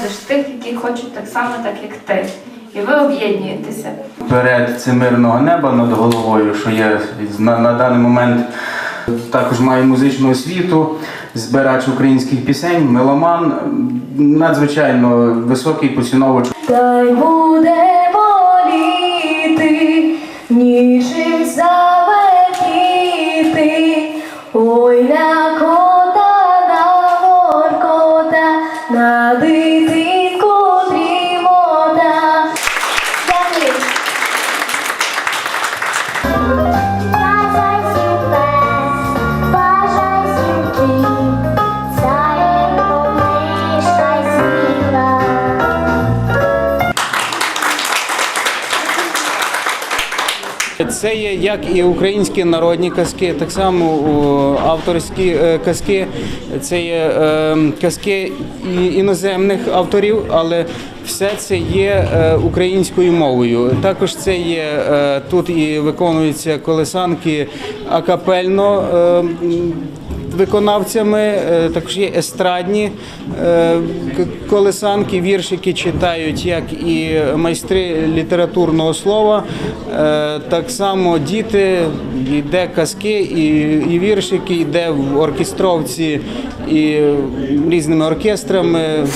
знаходиш тих, які хочуть так само, так як ти. І ви об'єднуєтеся. Перед цим мирного неба над головою, що є на, на даний момент. Також маю музичну освіту, збирач українських пісень, меломан, надзвичайно високий поціновувач Та й буде боліти, ніжим заверніти, ой на кота, на воркота, на дитинку Це є як і українські народні казки, так само авторські е, казки. Це є е, казки іноземних авторів, але все це є е, українською мовою. Також це є тут і виконуються колесанки акапельно. Виконавцями е, також є естрадні е, колесанки, віршики читають як і майстри літературного слова, е, так само діти, йде казки і віршики, йде в оркестровці і різними оркестрами.